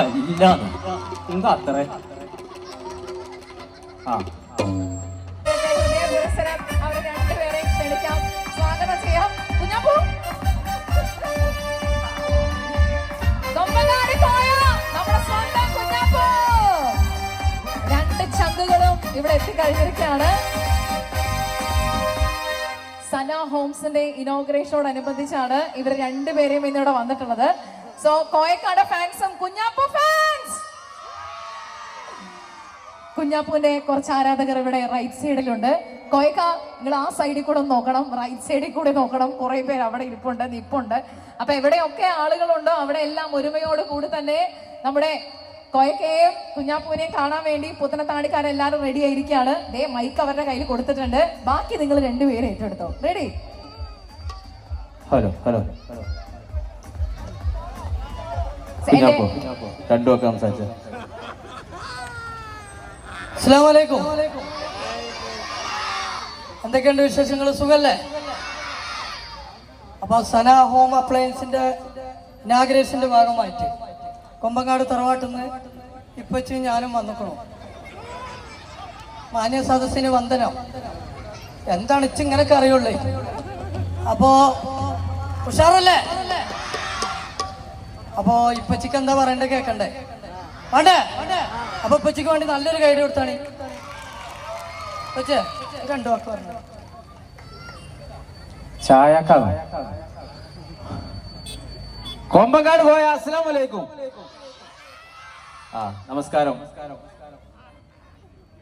ഇല്ലാന്ന് എന്താ അത്ര? ആ. ഇവിടെ എത്തിക്കഴിഞ്ഞിരിക്കുകയാണ്. സന ഹോംസിന്റെ ഇനോഗ്രേഷനോടനുബന്ധിച്ചാണ് ഇവർ രണ്ടുപേരെയും ഇന്നിവിടെ വന്നിട്ടുള്ളത്. സോ കോയക്കാട് ഫാൻസും കുഞ്ഞാപ്പു ഫാൻസ് കുഞ്ഞാപ്പുവിന്റെ കുറച്ച് ആരാധകർ ഇവിടെ റൈറ്റ് സൈഡിലുണ്ട് കോയക്ക നിങ്ങൾ ആ സൈഡിൽ കൂടെ നോക്കണം. റൈറ്റ് സൈഡിൽ കൂടെ നോക്കണം. കുറെ പേര് അവിടെ ഇരിപ്പുണ്ട് നിപ്പുണ്ട്. അപ്പൊ എവിടെയൊക്കെ ആളുകളുണ്ടോ അവിടെ എല്ലാം ഒരുമയോട് കൂടി തന്നെ നമ്മുടെ കോയക്കയെയും കുഞ്ഞാപ്പൂവിനെയും കാണാൻ വേണ്ടി പുത്തനത്താണിക്കാരെല്ലാരും റെഡി ആയിരിക്കുകയാണ്. ദേ മൈക്ക് അവരുടെ കയ്യിൽ കൊടുത്തിട്ടുണ്ട്. ബാക്കി നിങ്ങൾ രണ്ടുപേരും ഏറ്റെടുത്തോ. റെഡി ഹലോ ഹലോ കുഞ്ഞാപ്പോ രണ്ടു ഒക്കെ സംസാരിച്ച. അസ്സാം വലൈക്കും എന്തൊക്കെയുണ്ട് വിശേഷങ്ങൾ? സുഖല്ലേ? അപ്പൊ സന ഹോം അപ്ലയൻസിന്റെ ഇനാഗ്രേഷന്റെ ഭാഗമായിട്ട് കൊമ്പങ്ങാട് തറവാട്ടിൽ നിന്ന് ഇപ്പച്ചും ഞാനും വന്നിക്കണു. മാന്യ സദസ്സിന് വന്ദനം. എന്താണ് ഇച്ചിങ്ങനൊക്കെ അറിയുള്ളേ? അപ്പോ ഉഷാറല്ലേ? അപ്പോ ഇപ്പച്ചിക്ക് എന്താ പറയണ്ടേ കേക്കണ്ടേ? വേണ്ടേ? അപ്പൊ ഇപ്പച്ചിക്ക് വേണ്ടി നല്ലൊരു ഗൈഡ് കൊടുത്താണ്. രണ്ടു വാക്ക് പറഞ്ഞു ചായക്കാണ്. കൊമ്പങ്കാട് പോയ അസ്സലാം വലൈക്കും ആ നമസ്കാരം.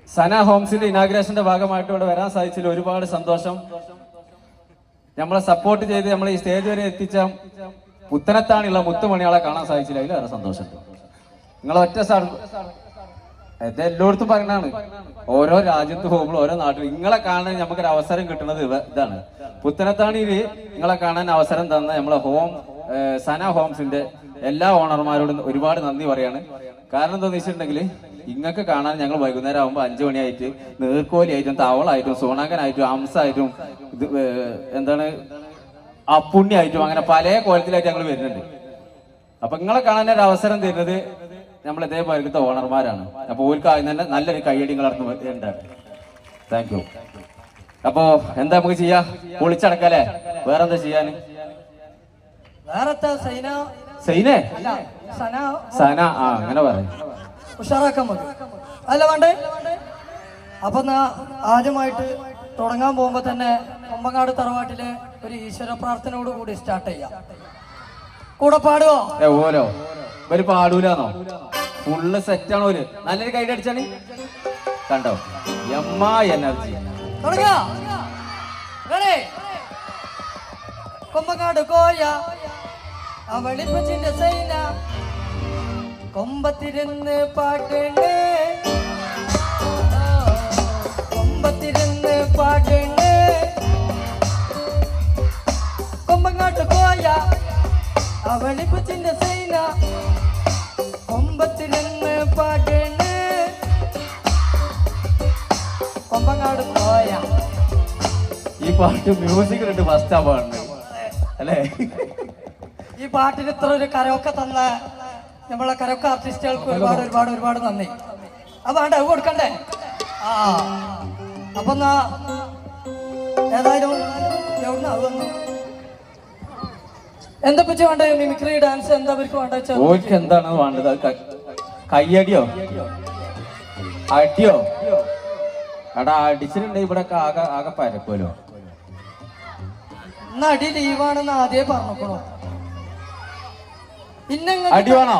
സന ഹോംസിന്റെ ഇനാഗ്രേഷന്റെ ഭാഗമായിട്ട് ഇവിടെ വരാൻ സാധിച്ചതിൽ ഒരുപാട് സന്തോഷം. നമ്മളെ സപ്പോർട്ട് ചെയ്ത് നമ്മളെ ഈ സ്റ്റേജ് വരെ എത്തിച്ച പുത്തനത്താണുള്ള മുത്തുമണിയാളെ കാണാൻ സാധിച്ചില്ല. അതിലേറെ സന്തോഷം നിങ്ങൾ ഒറ്റ സ്ഥലം ഇത് എല്ലായിടത്തും പറയണാണ് ഓരോ രാജ്യത്ത് പോകുമ്പോൾ ഓരോ നാട്ടിൽ നിങ്ങളെ കാണാൻ നമുക്കൊരു അവസരം കിട്ടുന്നത് ഇതാണ്. പുത്തനത്താണിയിൽ നിങ്ങളെ കാണാൻ അവസരം തന്ന നമ്മളെ ഹോം സന ഹോംസിന്റെ എല്ലാ ഓണർമാരോടും ഒരുപാട് നന്ദി പറയാണ്. കാരണം എന്താന്ന് വെച്ചിട്ടുണ്ടെങ്കിൽ ഇങ്ങക്ക് കാണാൻ ഞങ്ങൾ വൈകുന്നേരം ആകുമ്പോൾ അഞ്ചു മണിയായിട്ട് നീർക്കോലിയായിട്ടും തവളായിട്ടും സോണാങ്കനായിട്ടും അംസായിട്ടും ഇത് എന്താണ് അപ്പുണ്യായിട്ടും അങ്ങനെ പല കോലത്തിലായിട്ട് ഞങ്ങൾ വരുന്നുണ്ട്. അപ്പൊ നിങ്ങളെ കാണാൻ ഒരു അവസരം തരുന്നത് നമ്മൾ ഇതേപോലത്തെ ഓണർമാരാണ് അപ്പൊ ഓർക്ക് തന്നെ നല്ലൊരു കൈയടി നടന്നു വരുന്നുണ്ട് താങ്ക് യു അപ്പോ എന്താ നമുക്ക് ചെയ്യാ? പൊളിച്ചടക്കല്ലേ? വേറെന്താ ചെയ്യാന്? വേറത്തെ സൈന? സൈനേ? ആ അങ്ങനെ പറയാം. ഉഷാറാക്കാൻ മതി അല്ല വേണ്ടേ? അപ്പൊ ആദ്യമായിട്ട് തുടങ്ങാൻ പോകുമ്പോ തന്നെ കൊമ്പങ്ങാട് തറവാട്ടിലെ ഒരു ഈശ്വര പ്രാർത്ഥനയോട് കൂടി സ്റ്റാർട്ട് ചെയ്യാം. കൂടെ പാടുവോ? ഓരോ. ഒരു പാടൂലാന്നോ? ഫുള്ള് സെറ്റാണ് ഒരു നല്ലൊരു കൈ അടിച്ചാണ്. കണ്ടോ? എമ്മ എനർജി? കൊമ്പങ്ങാട് കോയ അവളിപ്പച്ചിന്റെ സൈന. കൊമ്പത്തിരുന്ന് പാട്ടുണ്ട്. കൊമ്പത്തിരുന്ന് പാട്ടുണ്ട്. അവളിപ്പച്ചിന്റെ സൈന കൊമ്പത്തിരുന്ന് പാട്ടുണ്ട് കൊമ്പങ്ങാട് കോയ ഈ പാട്ട് മ്യൂസിക് ഉണ്ട് ഫസ്റ്റ് ആ പാടുന്നത് അല്ലേ? ഈ പാട്ടിന് ഇത്ര ഒരു കരോക്കെ തന്ന നമ്മളെ കരോക്കെ ആർട്ടിസ്റ്റുകൾക്ക് ഒരുപാട് ഒരുപാട് ഒരുപാട് നന്ദി. അപ്പൊ വേണ്ട അത് കൊടുക്കണ്ടേ? ആ. അപ്പൊ എന്നാ ഏതായാലും എവിടെ വന്നു? എന്താ പറ്റി വേണ്ട? മിമിക്രി ഡാൻസ് എന്താ അവർക്ക് വേണ്ട? വെച്ചാ എന്താണ് വേണ്ടത്? കയ്യടിയോ? അടിയോ? എടാ അടിച്ചിട്ടുണ്ടെങ്കിൽ ഇവിടെ ആകെ ആകെ പരക്കുമല്ലോ ഇന്ന് അടി ലീവാണെന്ന് ആദ്യമേ പറഞ്ഞോക്കണോ. ഇന്നങ്ങ അടി വേണോ?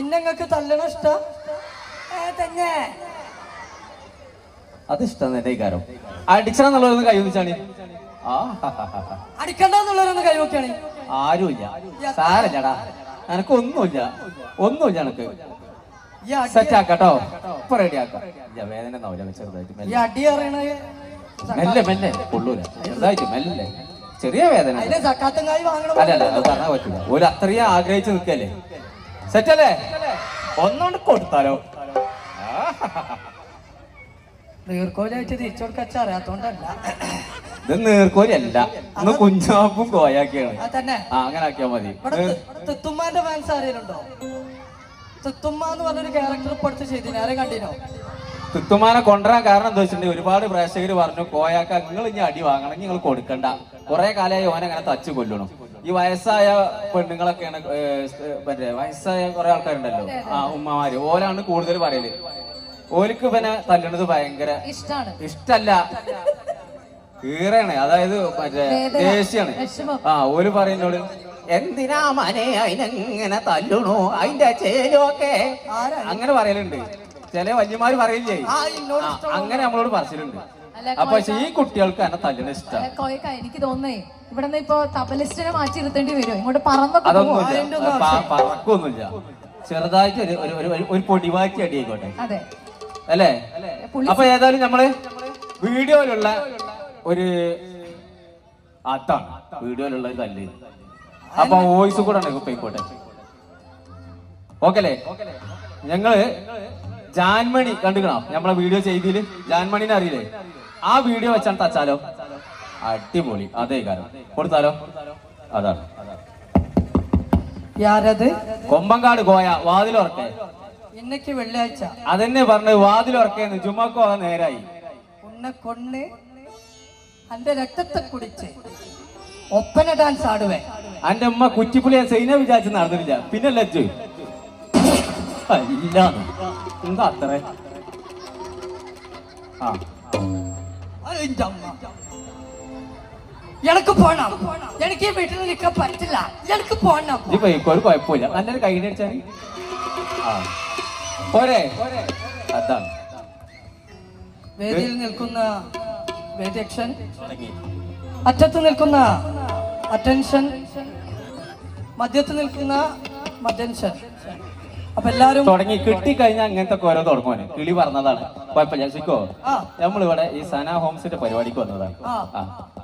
ഇന്നങ്ങക്ക് തല്ലണ ഇഷ്ട? തന്നെ. അത് ഇഷ്ടം തന്നെ ഈ കാര്യം കൈ ഒന്നിച്ചാണ്. അടിക്കണ്ടെന്നുള്ളവരൊന്ന് കൈവക്കാണ് ആരുമില്ല. സാരല്ലടാ. എനക്ക് ഒന്നുമില്ല ഒന്നുമില്ല എനക്ക് സെറ്റ് ആക്കാട്ടോ ഇപ്പൊ റെഡി ആക്കാം. വേദന ഉണ്ടാവില്ല ചെറുതായിട്ട് ഈ മെല്ലെ മെല്ലെ. കൊള്ളൂല. ചെറുതായിട്ട് മെല്ലെ. ചെറിയ വേദന അല്ല അല്ല അത് പറഞ്ഞാൽ പറ്റില്ല ഒരു അത്രയും ആഗ്രഹിച്ചു നിൽക്കല്ലേ? സെറ്റല്ലേ? ഒന്നുകൊണ്ട് കൊടുത്താലോ? ദീർഘോലായിട്ട് തിരിച്ചു കൊടുക്കച്ച അറിയാത്തോണ്ടല്ല. ഇത് നീർക്കോലല്ല. ഇന്ന് കുഞ്ചാപ്പും കോയാക്കിയാണ്. ആ അങ്ങനെ ആക്കിയാ മതി. തിത്തുമ്മാന്റെ ഫാൻസ് ആരെയുണ്ടോ ഉണ്ടോ എന്ന് പറഞ്ഞൊരു ക്യാരക്ടർ അടുത്ത് ചെയ്തിന്. ആരെ കണ്ടിനോ? തുത്തുമാനെ കൊണ്ടുവരാൻ കാരണം എന്താ വെച്ചിട്ടുണ്ടെങ്കിൽ ഒരുപാട് പ്രേക്ഷകർ പറഞ്ഞു കോയാക്ക നിങ്ങൾ ഇനി അടി വാങ്ങണം നിങ്ങൾ കൊടുക്കണ്ട. കുറെ കാലമായി ഓനെ അങ്ങനെ തച്ചു കൊല്ലണം. ഈ വയസ്സായ പെണ്ണുങ്ങളൊക്കെയാണ് മറ്റേ വയസ്സായ കുറെ ആൾക്കാരുണ്ടല്ലോ. ആ ഉമ്മമാര്. ഓലാണ് കൂടുതൽ പറയൽ. ഓലിക്ക് പിന്നെ തല്ലണത് ഭയങ്കര ഇഷ്ടല്ല. കീറാണ്. അതായത് മറ്റേ ദേഷ്യാണ്. ആ ഓൽ പറയുന്നോട് എന്തിനാ മനെ അതിനെങ്ങനെ തല്ലണു? അതിന്റെ ചേലൊക്കെ? അങ്ങനെ പറയലുണ്ട്. ചില വല്യമാര് പറയില്ലേ? അങ്ങനെ നമ്മളോട് പറച്ചിലുണ്ട്. അപ്പൊ പക്ഷെ ഈ കുട്ടികൾക്ക് എന്നെ തല്ലണ ഇഷ്ടം. കോയക്ക എനിക്ക് തോന്നുന്നേ ഇവിടെ നിന്ന് ഇപ്പൊ തബലിസ്റ്റിനെ മാറ്റി ഇരുത്തേണ്ടി വരും. ഇങ്ങോട്ട് പറന്നൊക്കെ അതൊന്നുമില്ല. പറക്കൊന്നുമില്ല. ചെറുതായിട്ട് ഒരു ഒരു- ഒരു പൊടിവാക്കി അടി ആയിക്കോട്ടെ അതെ. അല്ലേ? അപ്പൊ ഏതായാലും നമ്മൾ വീഡിയോയിലുള്ള ഒരു അതാണ് വീഡിയോയിലുള്ള ഒരു കല്ല്. അപ്പൊ വോയിസ് കൂടെ ഉണ്ട് പോയിക്കോട്ടെ ഓക്കെ അല്ലേ ഞങ്ങൾ ജാൻമണി കണ്ടുക്കണം? നമ്മളെ വീഡിയോ ചെയ്തിൽ? ജാൻമണിനെ അറിയില്ലേ? ആ വീഡിയോ വെച്ചാണ് തച്ചാലോ? അടിപൊളി. അതേ കാര്യം കൊടുത്താലോ? അതാണ്. യാരത്? കൊമ്പങ്കാട് കോയ വാതിലുറക്കേ. ഇന്നക്ക് വെള്ളിയാഴ്ച. അതെന്നെ പറഞ്ഞു വാതിലുറക്കേന്ന്. ജുമാക്കോ നേരായി. ഉന്നെ കൊണ്ണ് അന്റെ രക്തത്തെ കുടിച്ച് ഒപ്പന ഡാൻസ് ആടുവേ. അന്റെ ഉമ്മ കുറ്റിപ്പുളിയെ സൈന വിചാരിച്ച് നടന്നില്ല പിന്നെ ലജ്ജു ഇല്ല എന്താ അത്ര? ആ. എനക്ക് പോണം. എനിക്ക് ഈ വീട്ടിൽ നിൽക്കാൻ പറ്റില്ല. എനിക്ക് പോണം. ഇത് പോയിക്കോ ഒരു കുഴപ്പമില്ല നല്ലൊരു കൈ അടിച്ചാൽ പോരെ? അതാണ്. വേദിയിൽ നിൽക്കുന്ന വേദിയക്ഷൻ അറ്റത്ത് നിൽക്കുന്ന അറ്റൻഷൻ മധ്യത്ത് നിൽക്കുന്ന മധ്യൻഷൻ അപ്പൊ എല്ലാരും തുടങ്ങി കിട്ടിക്കഴിഞ്ഞാൽ അങ്ങനത്തെ ഓരോ തുടങ്ങുവാന് കിളി പറഞ്ഞതാണ്. കുഴപ്പമില്ല സിക്കോ. നമ്മളിവിടെ ഈ സന ഹോംസിന്റെ പരിപാടിക്ക് വന്നതാണ്.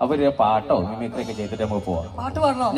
അപ്പൊ ഒരു പാട്ടോ മിമിക്രി ഒക്കെ ചെയ്തിട്ട് നമുക്ക് പോവാം. പാട്ട് പാടണോ?